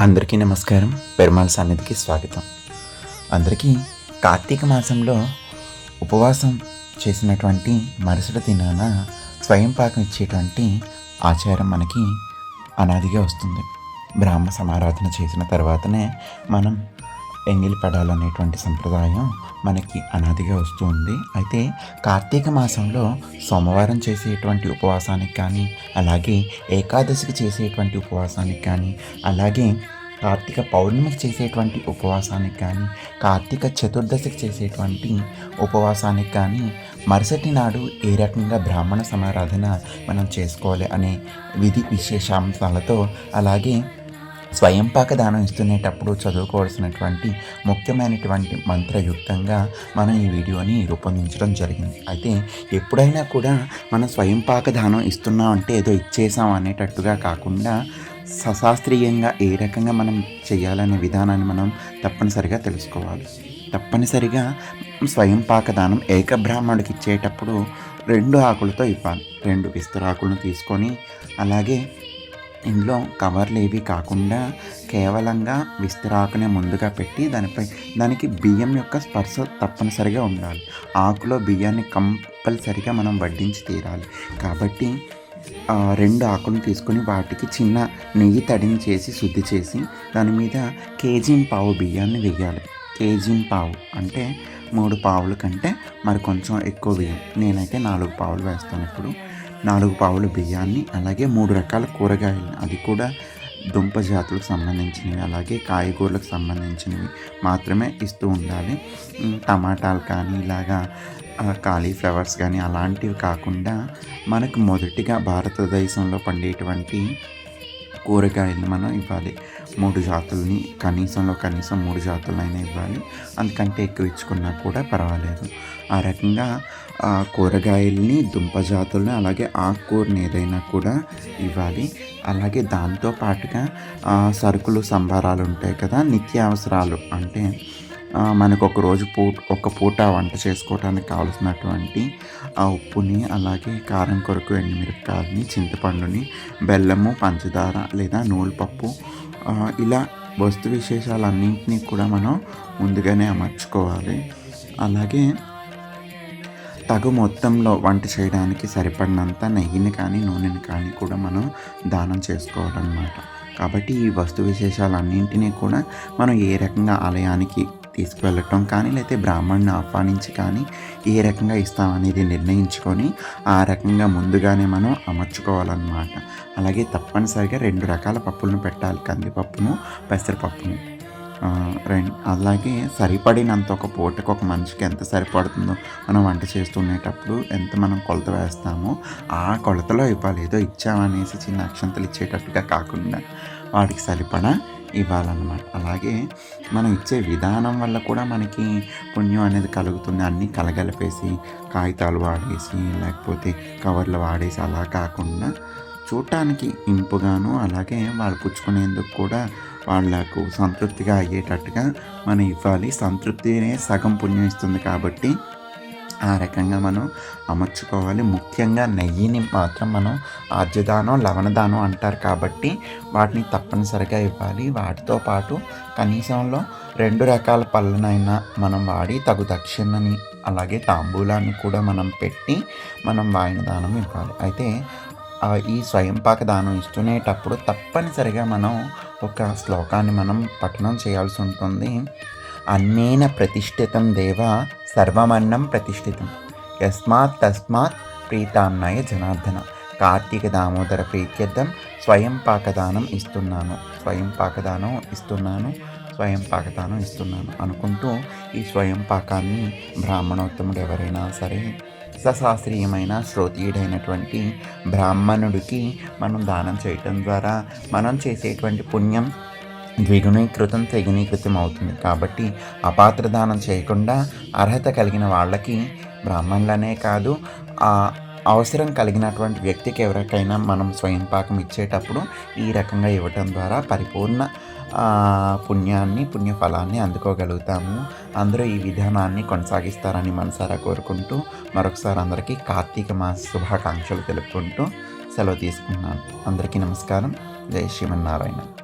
అందరికీ నమస్కారం. పెరుమాళ సన్నిధికి స్వాగతం. అందరికీ కార్తీక మాసంలో ఉపవాసం చేసినటువంటి మరుసటి దినాన స్వయం పాకం ఇచ్చేటువంటి ఆచారం మనకి అనాదిగా వస్తుంది. బ్రాహ్మ సమారాధన చేసిన తర్వాతనే మనం ఎంగిలి పడాలనేటువంటి సంప్రదాయం మనకి అనాదిగా వస్తూ ఉంది అయితే కార్తీక మాసంలో సోమవారం చేసేటువంటి ఉపవాసానికి కానీ అలాగే ఏకాదశికి చేసేటువంటి ఉపవాసానికి కానీ అలాగే కార్తీక పౌర్ణమికి చేసేటువంటి ఉపవాసానికి కానీ కార్తీక చతుర్దశికి చేసేటువంటి ఉపవాసానికి కానీ మరుసటి నాడు ఏ రకంగా బ్రాహ్మణ సమారాధన మనం చేసుకోవాలి అనే విధి విశేషాంశాలతో అలాగే స్వయంపాక దానం ఇస్తునేటప్పుడు చదువుకోవాల్సినటువంటి ముఖ్యమైనటువంటి మంత్రయుక్తంగా మనం ఈ వీడియోని రూపొందించడం జరిగింది. అయితే ఎప్పుడైనా కూడా మనం స్వయంపాక దానం ఇస్తున్నాం అంటే ఏదో ఇచ్చేసాం అనేటట్టుగా కాకుండా సశాస్త్రీయంగా ఏ రకంగా మనం చేయాలనే విధానాన్ని మనం తప్పనిసరిగా తెలుసుకోవాలి. తప్పనిసరిగా స్వయం పాకదానం ఏకబ్రాహ్మణుడికి ఇచ్చేటప్పుడు రెండు ఆకులతో ఇవ్వాలి. రెండు విస్తరాకులను తీసుకొని అలాగే ఇందులో కవర్లు ఏవి కాకుండా కేవలంగా విస్తరాకునే ముందుగా పెట్టి దానిపై దానికి బియ్యం యొక్క స్పర్శ తప్పనిసరిగా ఉండాలి. ఆకులో బియ్యాన్ని కంపల్సరిగా మనం వడ్డించి తీరాలి. కాబట్టి రెండు ఆకులను తీసుకొని వాటికి చిన్న నెయ్యి తడిని చేసి శుద్ధి చేసి దాని మీద కేజీ పావు బియ్యాన్ని వేయాలి. కేజీ పావు అంటే మూడు పావుల కంటే మరి కొంచెం ఎక్కువ బియ్యం. నేనైతే నాలుగు పావులు వేస్తాను ఇప్పుడు. నాలుగు పావులు బియ్యాన్ని అలాగే మూడు రకాల కూరగాయలు. అది కూడా దుంప జాతులకు సంబంధించినవి అలాగే కాయగూరలకు సంబంధించినవి మాత్రమే ఇస్తూ ఉండాలి. టమాటాలు కానీ ఇలాగా కాలీఫ్లవర్స్ కానీ అలాంటివి కాకుండా మనకు మొదటిగా భారతదేశంలో పండేటువంటి కూరగాయలను మనం ఇవ్వాలి. మూడు జాతుల్ని కనీసంలో కనీసం మూడు జాతులైనా ఇవ్వాలి. అందుకంటే ఎక్కువ ఇచ్చుకున్నా కూడా పర్వాలేదు. ఆ రకంగా కూరగాయల్ని దుంప జాతుల్ని అలాగే ఆకుకూరని ఏదైనా కూడా ఇవ్వాలి. అలాగే దాంతో పాటుగా సరుకులు సంభారాలు ఉంటాయి కదా నిత్యావసరాలు. అంటే మనకు ఒక రోజు పూట ఒక పూట వంట చేసుకోవడానికి కావాల్సినటువంటి ఆ ఉప్పుని అలాగే కారం కొరకు ఎండుమిరపకాయలని చింతపండుని బెల్లము పంచదార లేదా నూలుపప్పు ఇలా వస్తు విశేషాలన్నింటినీ కూడా మనం ముందుగానే అమర్చుకోవాలి. అలాగే తగు మొత్తంలో వంట చేయడానికి సరిపడినంత నెయ్యిని కానీ నూనెని కానీ కూడా మనం దానం చేసుకోవాలన్నమాట. కాబట్టి ఈ వస్తు విశేషాలన్నింటినీ కూడా మనం ఏ రకంగా ఆలయానికి తీసుకువెళ్ళటం కానీ లేకపోతే బ్రాహ్మణ్ని ఆహ్వానించి కానీ ఏ రకంగా ఇస్తామనేది నిర్ణయించుకొని ఆ రకంగా ముందుగానే మనం అమర్చుకోవాలన్నమాట. అలాగే తప్పనిసరిగా రెండు రకాల పప్పులను పెట్టాలి. కందిపప్పును పెసరపప్పును. రెండు అలాగే సరిపడినంత ఒక పూటకు ఒక మనిషికి ఎంత సరిపడుతుందో మనం వంట చేస్తుండేటప్పుడు ఎంత మనం కొలత వేస్తామో ఆ కొలతలో ఇవ్వాలి. ఏదో ఇచ్చామనేసి చిన్న అక్షంతలు ఇచ్చేటట్టుగా కాకుండా వాడికి సరిపడా ఇవ్వాలన్నమాట. అలాగే మనం ఇచ్చే విధానం వల్ల కూడా మనకి పుణ్యం అనేది కలుగుతుంది. అన్నీ కలగలిపేసి కాగితాలు వాడేసి లేకపోతే కవర్లు వాడేసి అలా కాకుండా చూడటానికి ఇంపుగాను అలాగే వాళ్ళు పుచ్చుకునేందుకు కూడా వాళ్ళకు సంతృప్తిగా అయ్యేటట్టుగా మనం ఇవ్వాలి. సంతృప్తినే సగం పుణ్యం ఇస్తుంది కాబట్టి ఆ రకంగా మనం అమర్చుకోవాలి. ముఖ్యంగా నెయ్యిని మాత్రం మనం ఆర్జదానం లవణదానం అంటారు కాబట్టి వాటిని తప్పనిసరిగా ఇవ్వాలి. వాటితో పాటు కనీసంలో రెండు రకాల పళ్ళనైనా మనం వాడి తగు దక్షిణని అలాగే తాంబూలాన్ని కూడా మనం పెట్టి మనం వాయిన దానం ఇవ్వాలి. అయితే ఈ స్వయంపాక దానం ఇస్తునేటప్పుడు తప్పనిసరిగా మనం ఒక శ్లోకాన్ని మనం పఠనం చేయాల్సి ఉంటుంది. అన్నేన ప్రతిష్ఠితం దేవ సర్వమన్నం ప్రతిష్ఠితం. యస్మాత్ తస్మాత్ ప్రీతాన్నయ జనార్దన. కార్తీక దామోదర ప్రీత్యర్థం స్వయం పాకదానం ఇస్తున్నాను. స్వయం పాకదానం ఇస్తున్నాను. స్వయం పాకదానం ఇస్తున్నాను అనుకుంటూ ఈ స్వయం పాకాన్ని బ్రాహ్మణోత్తముడు ఎవరైనా సరే సశాస్త్రీయమైన శ్రోతీయుడైనటువంటి బ్రాహ్మణుడికి మనం దానం చేయటం ద్వారా మనం చేసేటువంటి పుణ్యం ద్విగుణీకృతం త్రిగుణీకృతం అవుతుంది. కాబట్టి అపాత్ర దానం చేయకుండా అర్హత కలిగిన వాళ్ళకి బ్రాహ్మణులనే కాదు అవసరం కలిగినటువంటి వ్యక్తికి ఎవరికైనా మనం స్వయం పాకం ఇచ్చేటప్పుడు ఈ రకంగా ఇవ్వటం ద్వారా పరిపూర్ణ పుణ్యాన్ని పుణ్యఫలాన్ని అందుకోగలుగుతాము. అందరూ ఈ విధానాన్ని కొనసాగిస్తారని మనసారా కోరుకుంటూ మరొకసారి అందరికీ కార్తీక మాస శుభాకాంక్షలు తెలుపుకుంటూ సెలవు తీసుకున్నాను. అందరికీ నమస్కారం. జై శ్రీమన్నారాయణ.